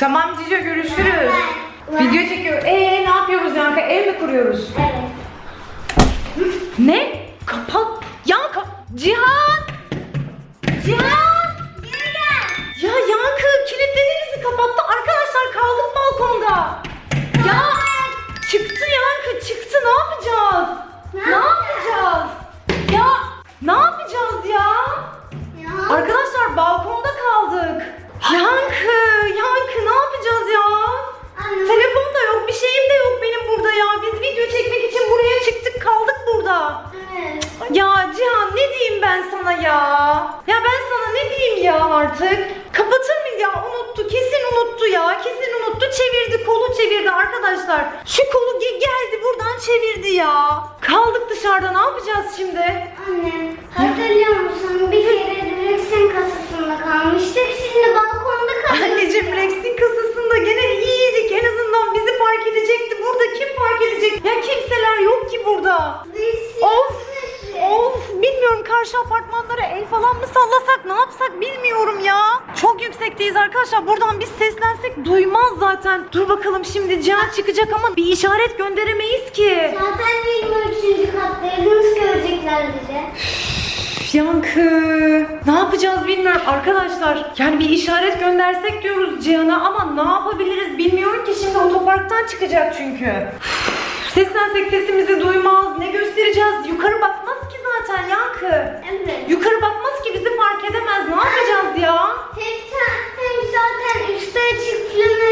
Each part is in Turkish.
Tamam Cicio görüşürüz. Video çekiyor. Ee ne yapıyoruz Yankı? Ev mi kuruyoruz? Evet. Ne? Kapat. Yankı. Cihan. Cihan. Ya Yankı kilitledi bizi kapattı. Arkadaşlar kaldık balkonda. Ya çıktı Yankı çıktı ne yapacağız? Ne Ne yapacağız? Ya ne yapacağız ya? Ya. Arkadaşlar balkonda burada. Of! Of! Bilmiyorum karşı apartmanlara el falan mı sallasak ne yapsak bilmiyorum ya. Çok yüksekteyiz arkadaşlar. Buradan biz seslensek duymaz zaten. Dur bakalım şimdi Cihan çıkacak ama bir işaret gönderemeyiz ki. Zaten 23. kattayız. görecekler bizi? Üf, Yankı. Ne yapacağız bilmiyorum arkadaşlar. Yani bir işaret göndersek diyoruz Cihan'a ama ne yapabiliriz bilmiyorum ki şimdi otoparktan çıkacak çünkü. Seslensek sesimizi duymaz. Ne göstereceğiz? Yukarı bakmaz ki zaten Yankı. Evet. Yukarı bakmaz ki bizi fark edemez. Ne yapacağız ya? Hem zaten üstte açık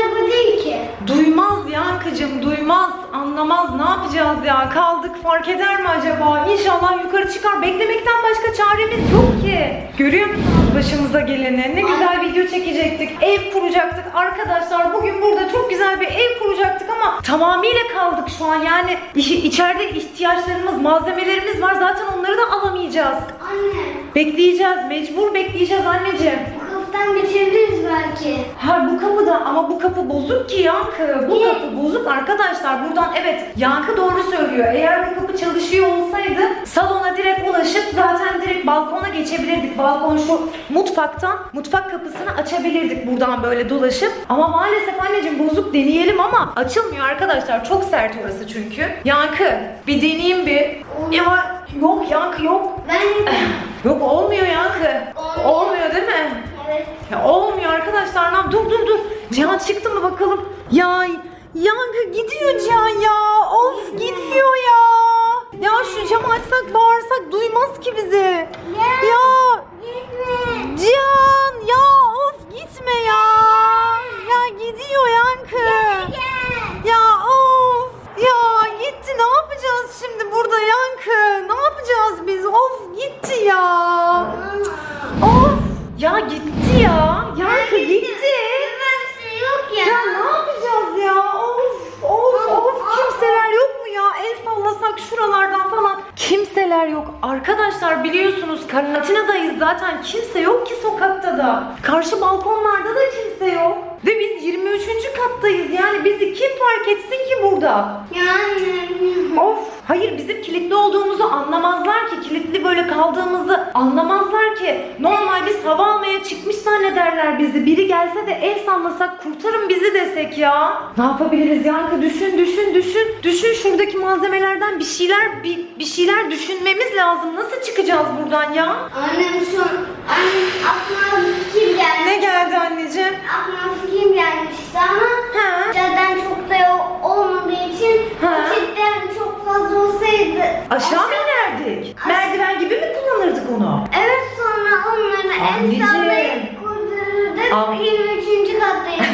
araba değil ki. Duymaz Yankıcım duymaz. Anlamaz. Ne yapacağız ya? Kaldık fark eder mi acaba? İnşallah yukarı çıkar. Beklemekten başka çaremiz yok ki. Görüyor musunuz başımıza geleni? Ne güzel video çekecektik. Ev kuracaktık. Arkadaşlar bugün burada çok güzel bir ev kuracaktık ama tamamıyla kaldık şu an. Yani iç- içeride ihtiyaçlarımız, malzemelerimiz var. Zaten onları da alamayacağız. Anne. Bekleyeceğiz. Mecbur bekleyeceğiz anneciğim. Kapıdan geçebiliriz belki. Ha bu kapıda ama bu kapı bozuk ki Yankı. Bu Niye? kapı bozuk arkadaşlar. Buradan evet Yankı doğru söylüyor. Eğer bu kapı çalışıyor olsaydı salona direkt ulaşıp zaten direkt balkona geçebilirdik. Balkon şu mutfaktan mutfak kapısını açabilirdik buradan böyle dolaşıp. Ama maalesef anneciğim bozuk deneyelim ama açılmıyor arkadaşlar. Çok sert orası çünkü. Yankı bir deneyeyim bir. Ya, yok Yankı yok. Ben Yok olmuyor Yankı. Olmuyor. Olmuyor değil mi? Ya olmuyor arkadaşlar. Lan dur dur dur. Cihan çıktı mı bakalım? Ya Yankı gidiyor Cihan ya. Of gidiyor ya. Ya şu camı açsak bağırsak duymaz ki bizi. Ya Gitme. Cihan ya of gitme ya. Ya gidiyor Yankı. Ya of ya gitti ne yapacağız şimdi burada Yankı? Ne yapacağız biz? Of gitti ya. Of ya gitti ya. Yankı gitti. Bir şey yok ya. Ya ne yapacağız ya? Of of of kimseler yok mu ya? El sallasak şuralardan falan. Kimseler yok. Arkadaşlar biliyorsunuz karantinadayız zaten. Kimse yok ki sokakta da. Karşı balkonlarda da kimse yok. Ve biz 23. kattayız. Yani bizi kim fark etsin ki burada? Yani. Of! Hayır bizim kilitli olduğumuzu anlamazlar ki. Kilitli böyle kaldığımızı anlamazlar ki. Normal biz hava almaya çıkmış zannederler bizi. Biri gelse de el sallasak kurtarın bizi desek ya. Ne yapabiliriz Yankı? Düşün düşün düşün. Düşün şuradaki malzemelerden bir şeyler bir, bir şeyler düşünmemiz lazım. Nasıl çıkacağız buradan ya? Annem şu an annem aklıma bir fikir geldi. Ne geldi anneciğim? Aklıma fikir gelmişti ama Ha? zaten çok da olmadığı için Ha. cidden çok fazla olsaydı. Aşağı mı inerdik? Merdiven gibi mi kullanırdık onu? Evet Anneciğim. kurdurduk. Am- 23. kattayız.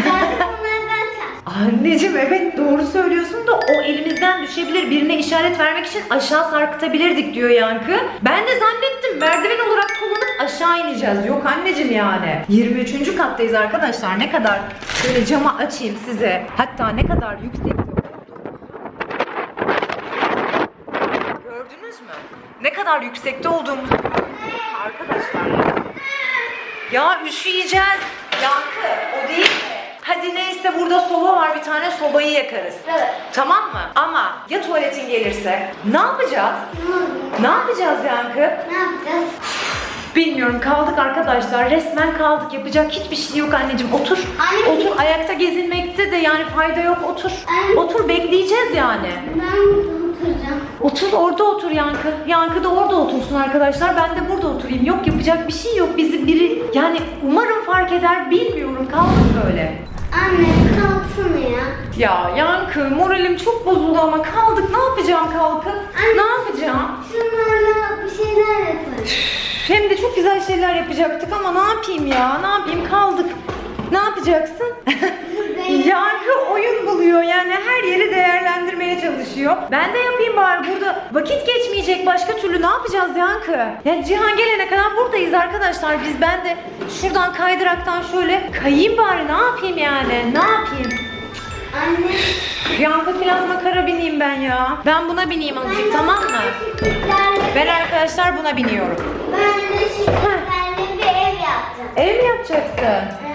Anneciğim evet doğru söylüyorsun da o elimizden düşebilir. Birine işaret vermek için aşağı sarkıtabilirdik diyor Yankı. Ben de zannettim merdiven olarak kullanıp aşağı ineceğiz. Yok anneciğim yani. 23. kattayız arkadaşlar. Ne kadar şöyle camı açayım size. Hatta ne kadar olduğumuzu. Gördünüz mü? Ne kadar yüksekte olduğumuzu arkadaşlar? Ya üşüyeceğiz. Yankı o değil mi? Hadi neyse burada soba var bir tane sobayı yakarız. Evet. Tamam mı? Ama ya tuvaletin gelirse ne yapacağız? Ne oldu? Ne yapacağız Yankı? Ne yapacağız? Bilmiyorum kaldık arkadaşlar. Resmen kaldık. Yapacak hiçbir şey yok anneciğim. Otur. Anne- Otur. Ayakta gezinmekte de yani fayda yok. Otur. Anne- Otur bekleyeceğiz yani. Ben oturacağım. Otur orada otur Yankı. Yankı da orada otursun arkadaşlar. Ben de burada oturayım. Yok yapacak bir şey yok. Bizi biri yani umarım fark eder bilmiyorum. Kaldık böyle. Anne kalksana ya. Ya Yankı moralim çok bozuldu ama kaldık. Ne yapacağım kalkıp? Anne- Ne yapacağım? Şunlarla bir şeyler yaparız. Hem de çok güzel şeyler yapacaktık ama ne yapayım ya? Ne yapayım kaldık. Ne yapacaksın? Yankı oyun buluyor yani her yeri değerlendirmeye çalışıyor. Ben de yapayım bari burada vakit geçmeyecek başka türlü ne yapacağız Yankı? Ya Cihan gelene kadar buradayız arkadaşlar biz ben de şuradan kaydıraktan şöyle kayayım bari ne yapayım yani ne yapayım? Anne. Yankı plazma kara bineyim ben ya. Ben buna bineyim azıcık tamam mı? Ben arkadaşlar buna biniyorum. ben de şirketlerle bir ev yaptım. Ev mi yapacaksın?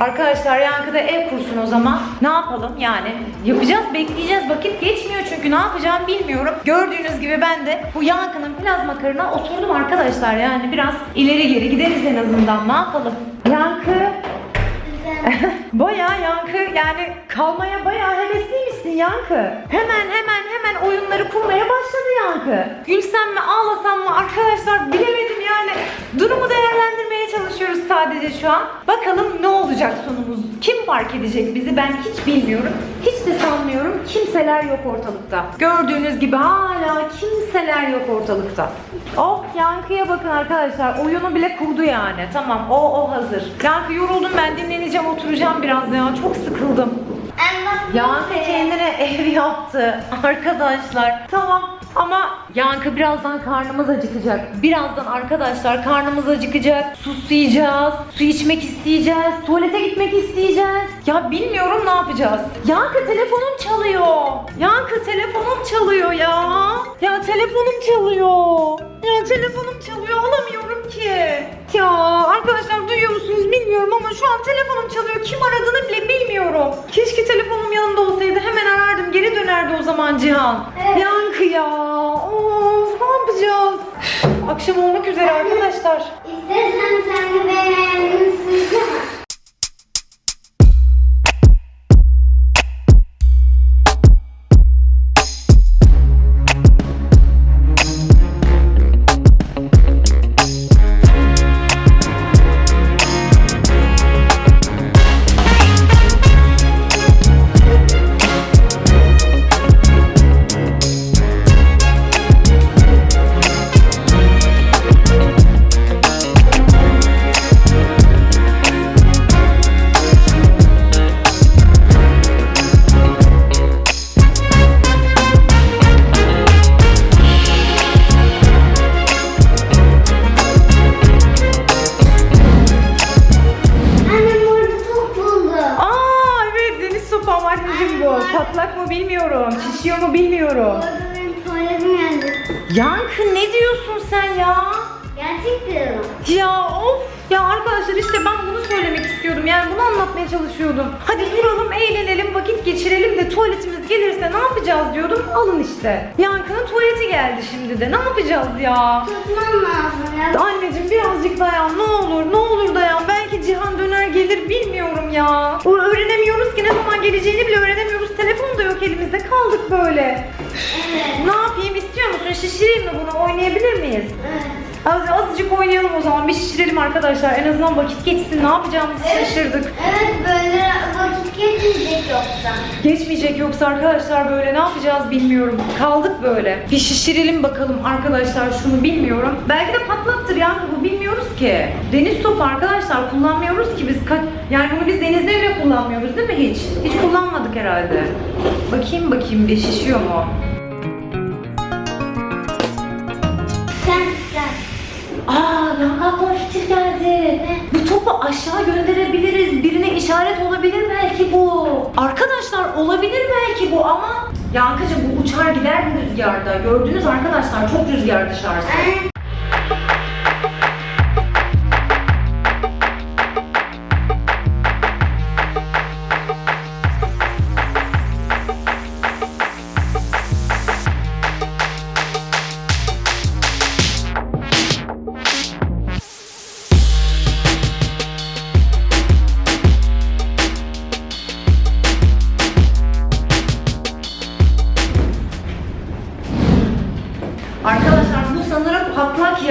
Arkadaşlar yankıda ev kursun o zaman. Ne yapalım yani? Yapacağız, bekleyeceğiz. Vakit geçmiyor çünkü ne yapacağım bilmiyorum. Gördüğünüz gibi ben de bu yankının plazma karına oturdum arkadaşlar. Yani biraz ileri geri gideriz en azından. Ne yapalım? Yankı. Bayağı yankı yani kalmaya bayağı hevesliymişsin yankı. Hemen hemen hemen oyunları kurmaya başladı yankı. Gülsem mi ağlasam mı arkadaşlar bilemedim yani. Durumu değerlendirmeye çalışıyoruz sadece şu an. Bakalım ne olacak sonumuz? Kim fark edecek bizi ben hiç bilmiyorum. Hiç de sanmıyorum. Kimseler yok ortalıkta. Gördüğünüz gibi hala kimseler yok ortalıkta. Oh yankıya bakın arkadaşlar. Oyunu bile kurdu yani. Tamam o o hazır. Yankı yoruldum ben dinleneceğim oturacağım biraz ya. Çok sıkıldım. Yankı kendine ev yaptı arkadaşlar. Tamam ama Yankı birazdan karnımız acıkacak. Birazdan arkadaşlar karnımız acıkacak. Susayacağız. Su içmek isteyeceğiz. Tuvalete gitmek isteyeceğiz. Ya bilmiyorum ne yapacağız. Yankı telefonum çalıyor. Yankı telefonum çalıyor ya. Ya telefonum çalıyor. Ya telefonum çalıyor alamıyorum ki. Ya arkadaşlar duyuyor musunuz bilmiyorum ama şu an telefonum çalıyor. Kim aradığını bile bilmiyorum. Keşke telefonum yanımda olsaydı hemen arardım. Geri dönerdi o zaman Cihan. Evet. Yankı ya. Of ne yapacağız? Akşam olmak üzere arkadaşlar. İstersen sen de benim bilmiyorum. Şişiyor mu bilmiyorum. Orada benim tuvaletim geldi. Yankı ne diyorsun sen ya? Gerçek diyorum. Ya of! Ya arkadaşlar işte ben bunu söylemek istiyordum. Yani bunu anlatmaya çalışıyordum. Hadi duralım, eğlenelim, vakit geçirelim de tuvaletimiz gelirse ne yapacağız diyordum. Alın işte. Yankı'nın tuvaleti geldi şimdi de. Ne yapacağız ya? Tutmam lazım ya. Anneciğim birazcık dayan ne olur ne olur dayan belki Cihan döner gelir bilmiyorum ya. O zaman geleceğini bile öğrenemiyoruz. Telefon da yok elimizde kaldık böyle. Evet. Ne yapayım istiyor musun şişireyim mi bunu oynayabilir miyiz? Evet. Az, azıcık oynayalım o zaman bir şişirelim arkadaşlar en azından vakit geçsin ne yapacağımızı şaşırdık. Evet böyle vakit geçmeyecek yoksa. Geçmeyecek yoksa arkadaşlar böyle ne yapacağız bilmiyorum. Kaldık böyle. Bir şişirelim bakalım arkadaşlar şunu bilmiyorum. Belki de patlattır ya bu bilmiyoruz ki. Deniz topu arkadaşlar kullanmıyoruz ki biz. Yani bunu biz denizde bile kullanmıyoruz değil mi hiç? Hiç kullanmadık herhalde. Bakayım bakayım bir şişiyor mu? Aa Yankı aklıma fikir geldi. Bu topu aşağı gönderebiliriz. Birine işaret olabilir belki bu. Arkadaşlar olabilir belki bu ama Yankıcığım bu uçar gider bu rüzgarda. Gördünüz arkadaşlar çok rüzgar dışarısı.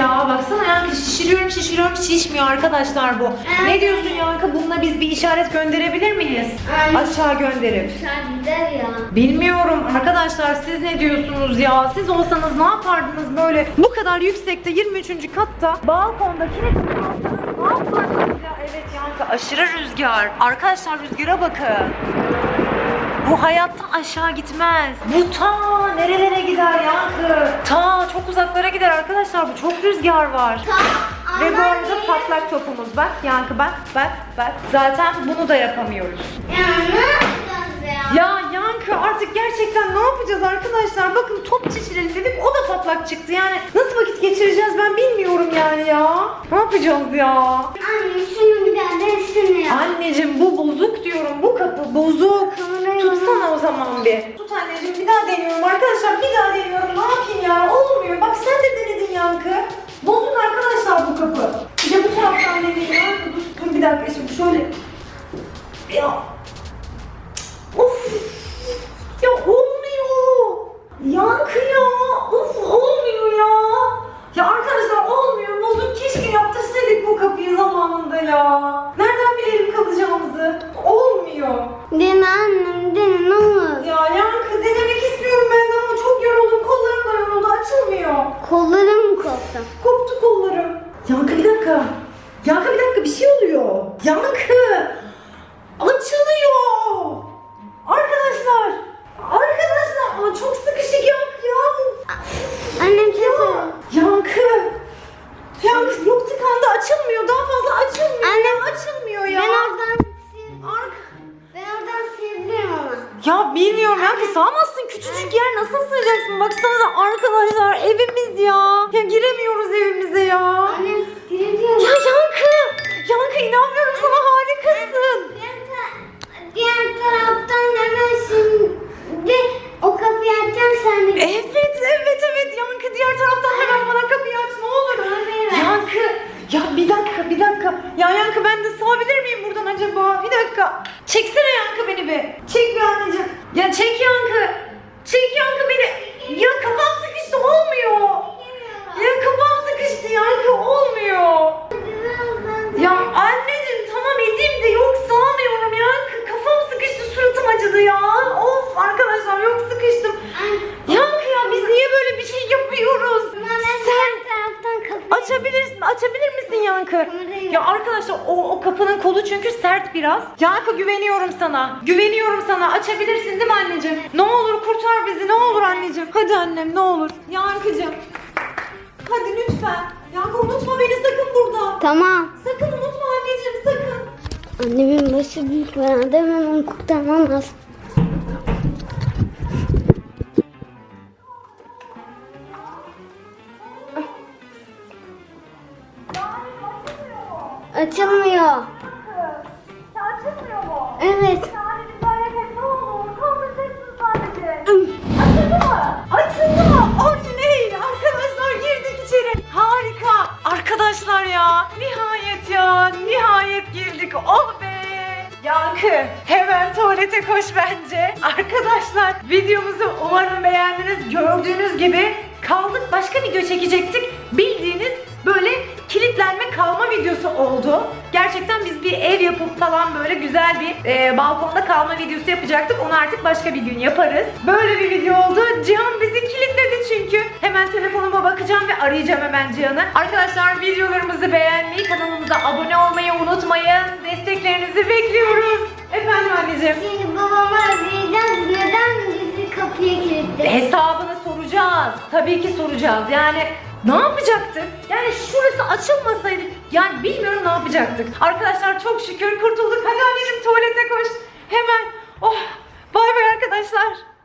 Anne. Şişiriyorum şişiriyorum şişmiyor arkadaşlar bu. Ne diyorsun Yankı bununla biz bir işaret gönderebilir miyiz? Ay. Aşağı gönderip. Sen gider ya. Bilmiyorum arkadaşlar siz ne diyorsunuz ya? Siz olsanız ne yapardınız böyle bu kadar yüksekte 23. katta balkonda kilit ne yapardınız ya? Evet Yankı aşırı rüzgar. Arkadaşlar rüzgara bakın. Bu hayatta aşağı gitmez. Bu ta nerelere gider Yankı? Ta çok uzaklara gider arkadaşlar. Bu çok rüzgar var. Ta- Ve bu arada niye- patlak topumuz bak Yankı bak bak bak. Zaten bunu da yapamıyoruz. Ya ne yapacağız ya? Ya Yankı artık gerçekten ne yapacağız arkadaşlar? Bakın top şişirelim dedik o da patlak çıktı. Yani nasıl vakit geçireceğiz ben bilmiyorum yani ya. Ne yapacağız ya? Anne şunu bir daha ya. Anneciğim bu bozuk diyorum. Bu kapı bozuk. Tutsana o zaman bir. Tut anneciğim bir daha deniyorum arkadaşlar. Bir daha deniyorum. Ne yapayım ya? Olmuyor. Bak sen de denedin Yankı. Bozuk arkadaşlar bu kapı. Bir de bu taraftan deneyim. Yankı dur, bir dakika şimdi şöyle. Ya. Of. Ya olmuyor. Yankı ya. Of olmuyor ya. Ya arkadaşlar olmuyor. Bozuk keşke yaptırsaydık bu kapıyı zamanında ya. Arkadaşlar o, o kapının kolu çünkü sert biraz. Yankı güveniyorum sana. Güveniyorum sana. Açabilirsin değil mi anneciğim? Ne olur kurtar bizi ne olur anneciğim. Hadi annem ne olur. Yankıcığım. Hadi lütfen. Yankı unutma beni sakın burada. Tamam. Sakın unutma anneciğim sakın. Annemin başı büyük herhalde hemen onu Arkadaşlar ya. Nihayet ya. Nihayet girdik. Oh be. Yankı hemen tuvalete koş bence. Arkadaşlar videomuzu umarım beğendiniz. Gördüğünüz gibi kaldık başka video çekecektik. Bildiğiniz böyle kilitlenme kalma videosu oldu. Gerçekten biz bir ev yapıp falan böyle güzel bir e, balkonda kalma videosu yapacaktık. Onu artık başka bir gün yaparız. Böyle bir video oldu. Cihan bizi kilitledi çünkü. Hemen telefonuma bakacağım ve arayacağım hemen Cihan'ı. Arkadaşlar videolarımızı beğenmeyi, kanalımıza abone olmayı unutmayın. Desteklerinizi bekliyoruz. Efendim anneciğim. Şimdi babama arayacağız. Neden bizi kapıya kilitledi? Hesabını soracağız. Tabii ki soracağız. Yani ne yapacaktık? Yani şurası açılmasaydı yani bilmiyorum ne yapacaktık. Arkadaşlar çok şükür kurtulduk. Hadi anneciğim tuvalete koş. Hemen. Oh. Bay bay arkadaşlar.